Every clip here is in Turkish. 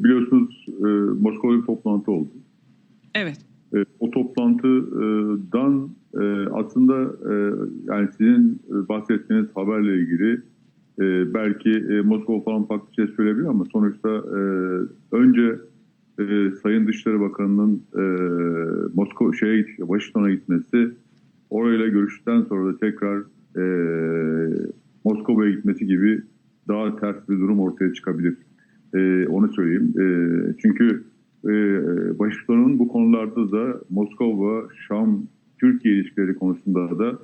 biliyorsunuz e, Moskova'da bir toplantı oldu. Evet. E, o toplantıdan e, aslında e, yani sizin e, bahsettiğiniz haberle ilgili e, belki e, Moskova falan farklı şey söyleyebilir ama sonuçta e, önce e, Sayın Dışişleri Bakanı'nın e, Moskova şeye Washington'a gitmesi orayla görüştükten sonra da tekrar e, Moskova'ya gitmesi gibi daha ters bir durum ortaya çıkabilir. E, onu söyleyeyim. E, çünkü e, Washington'un bu konularda da Moskova, Şam, Türkiye ilişkileri konusunda da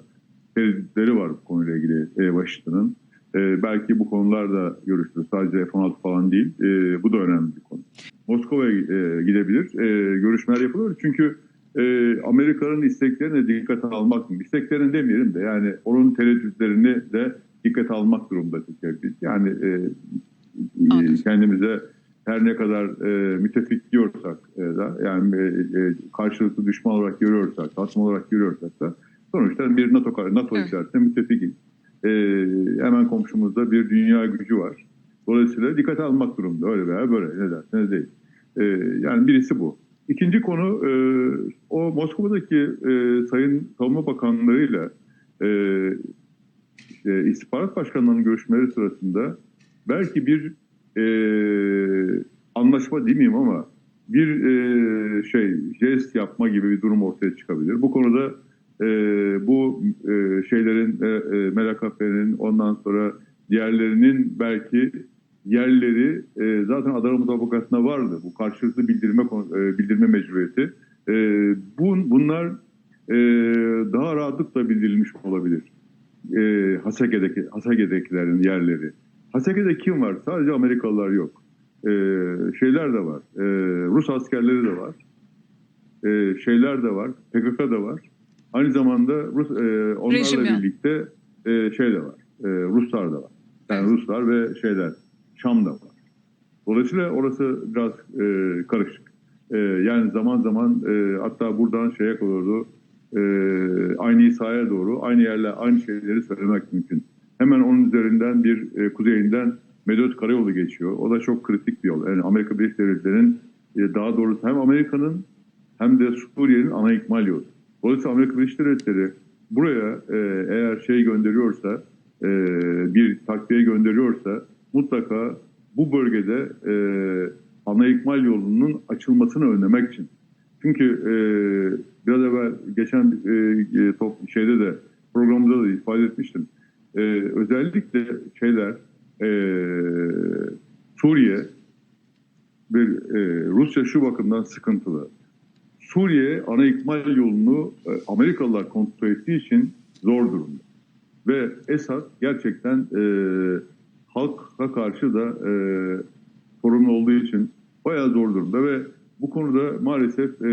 tereddütleri var bu konuyla ilgili e, Washington'ın. E, belki bu konularda görüşülür. Sadece F-16 falan değil. E, bu da önemli bir konu. Moskova'ya e, gidebilir. E, görüşmeler yapılır. Çünkü e, Amerika'nın isteklerine dikkate almak mı? İsteklerini demeyelim de yani onun tereddütlerini de dikkate almak durumunda Türkiye. Yani e, Anladım. kendimize her ne kadar e, müttefik diyorsak e, da yani e, e, karşılıklı düşman olarak görüyorsak, tasma olarak görüyorsak da sonuçta bir NATO NATO Evet. içerisinde müttefikiz. E, hemen komşumuzda bir dünya gücü var. Dolayısıyla dikkate almak durumunda öyle veya böyle ne derseniz değil. E, yani birisi bu. İkinci konu e, o Moskova'daki e, Sayın Savunma Bakanlarıyla e, işte istihbarat başkanlarının görüşmeleri sırasında belki bir e, anlaşma demeyeyim ama bir e, şey jest yapma gibi bir durum ortaya çıkabilir. Bu konuda e, bu e, şeylerin e, e, MLKP'nin ondan sonra diğerlerinin belki yerleri e, zaten Adana mutabakatında vardı. Bu karşılıklı bildirme e, bildirme mecburiyeti. E, bun, bunlar e, daha rahatlıkla bildirilmiş olabilir. E, Haseke'deki, Haseke'dekilerin yerleri. Haseke'de kim var? Sadece Amerikalılar yok. E, şeyler de var. E, Rus askerleri de var. E, şeyler de var. PKK da var. Aynı zamanda Rus, e, onlarla Rejim birlikte e, şey de var. E, Ruslar da var. Yani Evet. Ruslar ve şeyler. Şam da var. Dolayısıyla orası biraz e, karışık. E, yani zaman zaman e, hatta buradan şeye doğru e, aynı İsa'ya doğru aynı yerler aynı şeyleri söylemek mümkün. Hemen onun üzerinden bir e, kuzeyinden Medot Karayolu geçiyor. O da çok kritik bir yol. Yani Amerika Birleşik Devletleri'nin e, daha doğrusu hem Amerika'nın hem de Suriye'nin ana ikmal yolu. Dolayısıyla Amerika Birleşik Devletleri buraya e, eğer şey gönderiyorsa, e, bir takviye gönderiyorsa mutlaka bu bölgede e, ana ikmal yolunun açılmasını önlemek için. Çünkü e, biraz evvel geçen e, e, top, şeyde de programımızda da ifade etmiştim. E, özellikle şeyler e, Suriye bir e, Rusya şu bakımdan sıkıntılı. Suriye ana ikmal yolunu e, Amerikalılar kontrol ettiği için zor durumda. Ve Esad gerçekten e, halka karşı da e, sorumlu olduğu için bayağı zor durumda ve bu konuda maalesef e,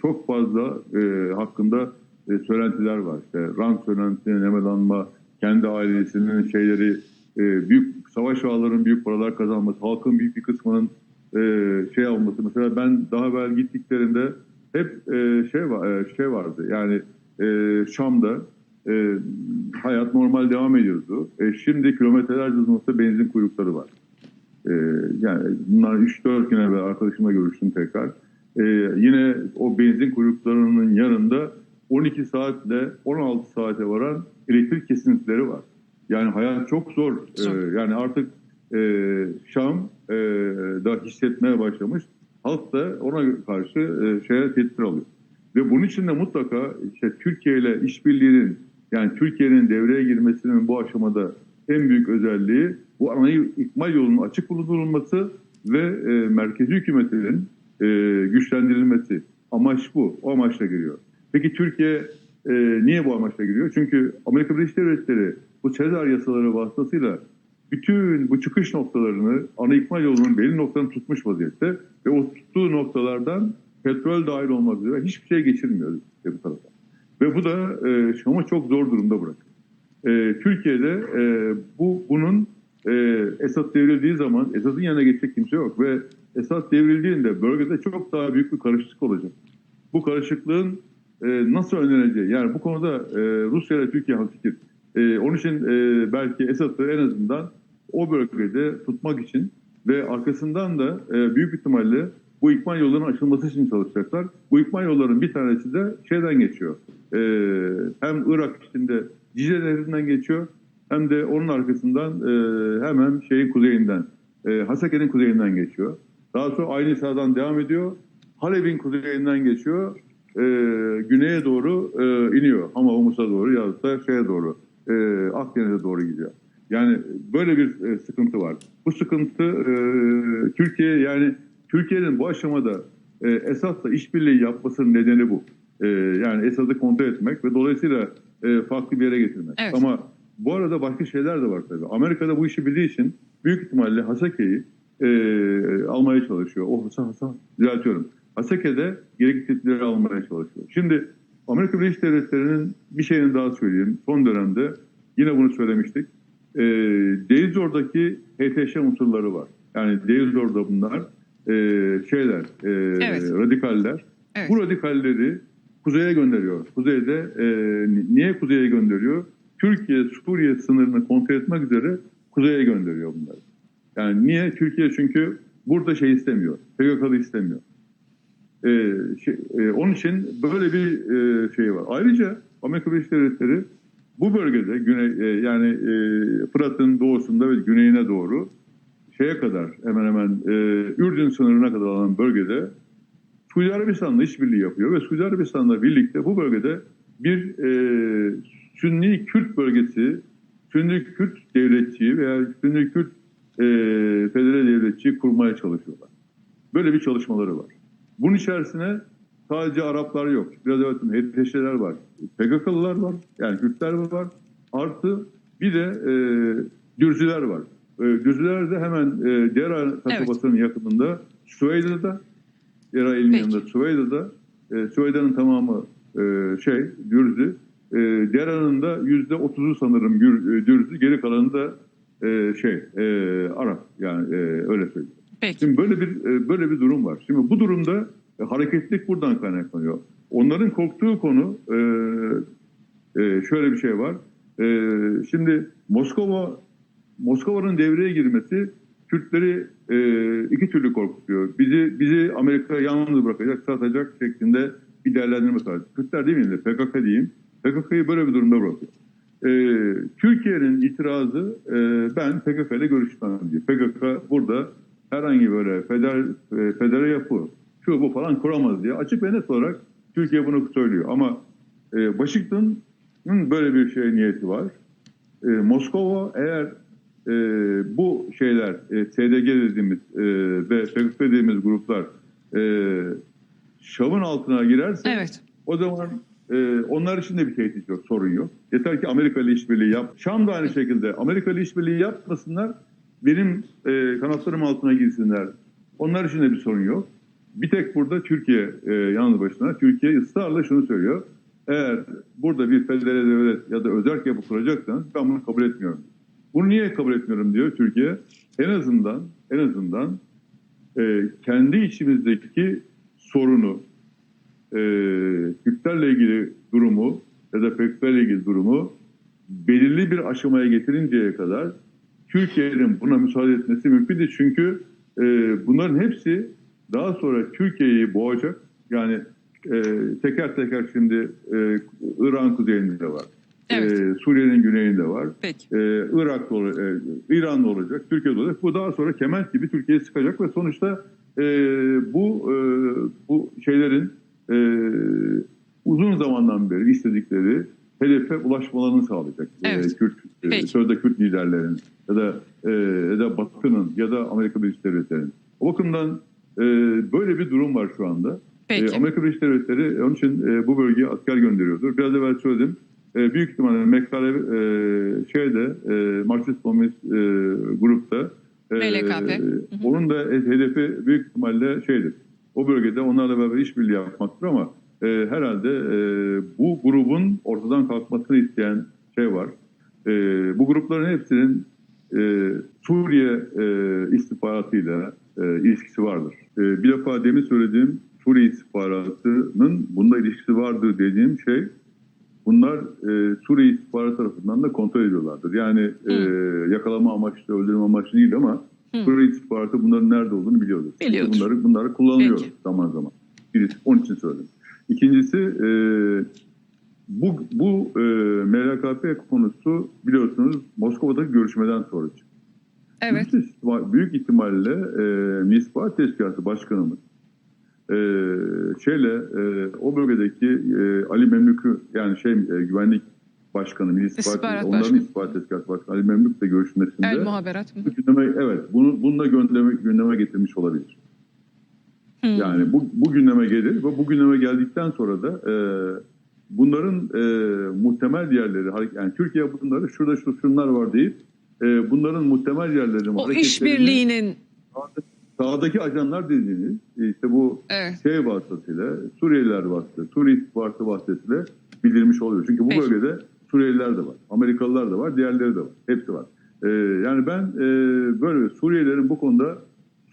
çok fazla e, hakkında e, söylentiler var. İşte rant söylentisi, nemelanma, kendi ailesinin şeyleri, e, büyük savaş ağalarının büyük paralar kazanması, halkın büyük bir kısmının e, şey alması. Mesela ben daha evvel gittiklerinde hep e, şey var, e, şey vardı. Yani e, Şam'da e, hayat normal devam ediyordu. E, şimdi kilometrelerce uzunlukta benzin kuyrukları var. E, yani bunlar 3-4 gün evvel arkadaşımla görüştüm tekrar. E, yine o benzin kuyruklarının yanında 12 saatle 16 saate varan elektrik kesintileri var. Yani hayat çok zor. E, Zor. yani artık e, Şam e, da hissetmeye başlamış. Halk da ona karşı e, şeye tedbir alıyor. Ve bunun için de mutlaka işte Türkiye ile işbirliğinin yani Türkiye'nin devreye girmesinin bu aşamada en büyük özelliği bu ana ikmal yolunun açık bulundurulması ve e, merkezi hükümetinin e, güçlendirilmesi. Amaç bu. O amaçla giriyor. Peki Türkiye e, niye bu amaçla giriyor? Çünkü Amerika Birleşik Devletleri bu Sezar yasaları vasıtasıyla bütün bu çıkış noktalarını ana ikmal yolunun belli noktalarını tutmuş vaziyette ve o tuttuğu noktalardan petrol dahil olmak üzere hiçbir şey geçirmiyor bu tarafa. Ve bu da e, Şam'ı çok zor durumda bırakıyor. E, Türkiye'de e, bu bunun e, Esad devrildiği zaman Esad'ın yanına geçecek kimse yok ve Esad devrildiğinde bölgede çok daha büyük bir karışıklık olacak. Bu karışıklığın e, nasıl önleneceği yani bu konuda e, Rusya ile Türkiye hakikir. E, onun için e, belki Esad'ı en azından o bölgede tutmak için ve arkasından da e, büyük ihtimalle bu ikmal yollarının açılması için çalışacaklar. Bu ikmal yolların bir tanesi de şeyden geçiyor. E, hem Irak içinde Dicle Nehri'nden geçiyor hem de onun arkasından hemen şeyin kuzeyinden, e, Hasake'nin kuzeyinden geçiyor. Daha sonra aynı sahadan devam ediyor. Halep'in kuzeyinden geçiyor. E, güneye doğru e, iniyor. Ama Humus'a doğru ya da şeye doğru, e, Akdeniz'e doğru gidiyor. Yani böyle bir e, sıkıntı var. Bu sıkıntı e, Türkiye yani Türkiye'nin bu aşamada e, Esad'la işbirliği yapmasının nedeni bu. E, yani Esad'ı kontrol etmek ve dolayısıyla e, farklı bir yere getirmek. Evet. Ama bu arada başka şeyler de var tabii. Amerika'da bu işi bildiği için büyük ihtimalle Hasake'yi e, almaya çalışıyor. O Hasa Hasa düzeltiyorum. Hasake'de gerekli tedbirleri almaya çalışıyor. Şimdi Amerika Birleşik Devletleri'nin bir şeyini daha söyleyeyim. Son dönemde yine bunu söylemiştik. E, Deizor'daki HTŞ unsurları var. Yani Deizor'da bunlar e, şeyler, e, Evet. radikaller. Evet. Bu radikalleri kuzeye gönderiyor. Kuzeyde e, niye kuzeye gönderiyor? Türkiye Suriye sınırını kontrol etmek üzere kuzeye gönderiyor bunları. Yani niye? Türkiye çünkü burada şey istemiyor. PKK'lı istemiyor. E, şey, e, onun için böyle bir e, şey var. Ayrıca Amerika Birleşik Devletleri bu bölgede güney e, yani e, Fırat'ın doğusunda ve güneyine doğru şeye kadar hemen hemen e, Ürdün sınırına kadar olan bölgede Suudi Arabistan'la işbirliği yapıyor ve Suudi Arabistan'la birlikte bu bölgede bir e, Sünni Kürt bölgesi, Sünni Kürt devletçiyi veya Sünni Kürt e, federe devletçiyi kurmaya çalışıyorlar. Böyle bir çalışmaları var. Bunun içerisine sadece Araplar yok. Biraz evet HTŞ'ler var. PKK'lılar var. Yani Kürtler var. Artı bir de e, Dürzüler var. E, Dürzüler de hemen e, Dera kasabasının yakınında Süveyda'da Dera ilin Peki. yanında Süveyda'da e, Süveyda'nın tamamı e, şey Dürzü. E, Dera'nın da yüzde otuzu sanırım Dürzü. Geri kalanı da e, şey e, Arap. Yani e, öyle söyleyeyim. Peki. Şimdi böyle bir e, böyle bir durum var. Şimdi bu durumda e, hareketlilik buradan kaynaklanıyor. Onların korktuğu konu e, şöyle bir şey var. Şimdi Moskova Moskova'nın devreye girmesi Kürtleri e, iki türlü korkutuyor. Bizi bizi Amerika yalnız bırakacak, satacak şeklinde bir değerlendirme var. Kürtler değil mi? PKK diyeyim. PKK'yı böyle bir durumda bırakıyor. Türkiye'nin itirazı ben PKK ile görüşmem diyor. PKK burada herhangi böyle feder, e, federe yapı, şu bu falan kuramaz diye açık ve net olarak Türkiye bunu söylüyor. Ama e, Washington'ın böyle bir şey niyeti var. E, Moskova eğer e, bu şeyler e, SDG dediğimiz e, ve PKK dediğimiz gruplar e, şavın altına girerse Evet. o zaman e, onlar için de bir tehdit yok, sorun yok. Yeter ki Amerika ile işbirliği yap. Şam da aynı şekilde Amerika ile işbirliği yapmasınlar, benim e, kanatlarım altına girsinler. Onlar için de bir sorun yok. Bir tek burada Türkiye e, yalnız başına, Türkiye ısrarla şunu söylüyor. Eğer burada bir federe devlet ya da özerk yapı kuracaksanız ben bunu kabul etmiyorum. Bunu niye kabul etmiyorum diyor Türkiye. En azından en azından e, kendi içimizdeki sorunu e, Kürtlerle ilgili durumu ya da PKK'le ilgili durumu belirli bir aşamaya getirinceye kadar Türkiye'nin buna müsaade etmesi mümkün değil. Çünkü e, bunların hepsi daha sonra Türkiye'yi boğacak. Yani e, teker teker şimdi e, İran kuzeyinde var. Evet. E, Suriye'nin güneyinde var. Peki. Ee, Irak'ta e, İran'da olacak, Türkiye'de olacak. Bu daha sonra kement gibi Türkiye'ye sıkacak ve sonuçta e, bu e, bu şeylerin e, uzun zamandan beri istedikleri hedefe ulaşmalarını sağlayacak. E, Evet. Kürt, e, Peki. sözde Kürt liderlerin ya da e, ya da Batı'nın ya da Amerika Birleşik Devletleri'nin. O bakımdan e, böyle bir durum var şu anda. Peki. E, Amerika Birleşik Devletleri onun için e, bu bölgeye asker gönderiyordur. Biraz evvel söyledim. E, büyük ihtimalle McCarthy e, şeyde e, Marksist Komünist e, grupta e, e, onun da hedefi büyük ihtimalle şeydir. O bölgede onlarla beraber işbirliği yapmaktır ama e, herhalde e, bu grubun ortadan kalkmasını isteyen şey var. E, bu grupların hepsinin e, Suriye e, istihbaratıyla e, ilişkisi vardır. E, bir defa demin söylediğim Suriye istihbaratının bunda ilişkisi vardır dediğim şey bunlar e, Suriye istihbaratı tarafından da kontrol ediyorlardır. Yani e, yakalama amaçlı, öldürme amaçlı değil ama Hı. Suriye istihbaratı bunların nerede olduğunu biliyordur. Biliyordur. Bunları, bunları kullanıyor Peki. zaman zaman. Birisi, onun için söyledim. İkincisi e, bu, bu e, MLKP konusu biliyorsunuz Moskova'daki görüşmeden sonra çıktı. Evet. Büyük, ihtimal- büyük ihtimalle e, İstihbarat Teşkilatı Başkanımız e, şeyle e, o bölgedeki e, Ali Memlük'ü yani şey e, güvenlik başkanı Milli İstihbarat, onların Başkanı. İstihbarat Teşkilatı Başkanı Ali Memlük'le görüşmesinde El muhaberat mı? gündeme, evet bunu, bunu da gündeme, gündeme getirmiş olabilir. Hı. Yani bu, bu gündeme gelir ve bu gündeme geldikten sonra da e, bunların e, muhtemel yerleri, yani Türkiye bunları şurada şu şunlar var deyip e, bunların muhtemel yerlerini, o işbirliğinin sahadaki ajanlar dediğiniz işte bu evet. şey vasıtasıyla Suriyeliler vasıtasıyla, Suriye istihbaratı vasıtasıyla bildirmiş oluyor. Çünkü bu Peki. bölgede Suriyeliler de var, Amerikalılar da var, diğerleri de var. Hepsi var. Ee, yani ben e, böyle Suriyelilerin bu konuda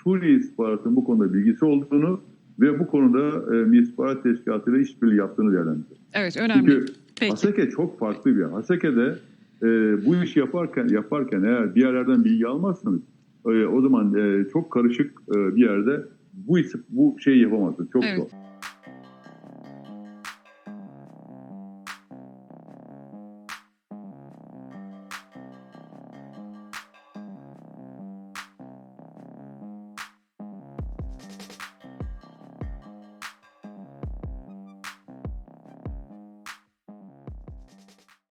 Suriye istihbaratının bu konuda bilgisi olduğunu ve bu konuda e, Milli İstihbarat Teşkilatı ile işbirliği yaptığını değerlendiriyorum. Evet önemli. Çünkü Peki. Haseke çok farklı bir yer. Haseke'de e, bu işi yaparken yaparken eğer bir yerlerden bilgi almazsanız e, o zaman e, çok karışık e, bir yerde bu bu şeyi yapamazsınız. Çok Evet. zor.